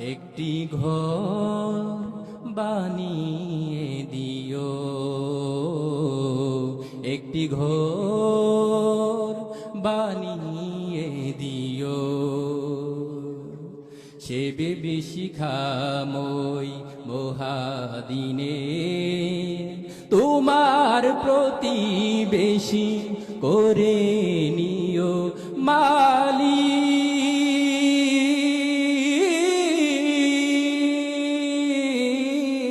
একটি ঘর বানিয়ে দিও। একটি ঘর বানিয়ে দিও। সে বেবি শিখাময় মহাদিনে, তোমার প্রতি প্রতিবেশী করে নিও। মালিক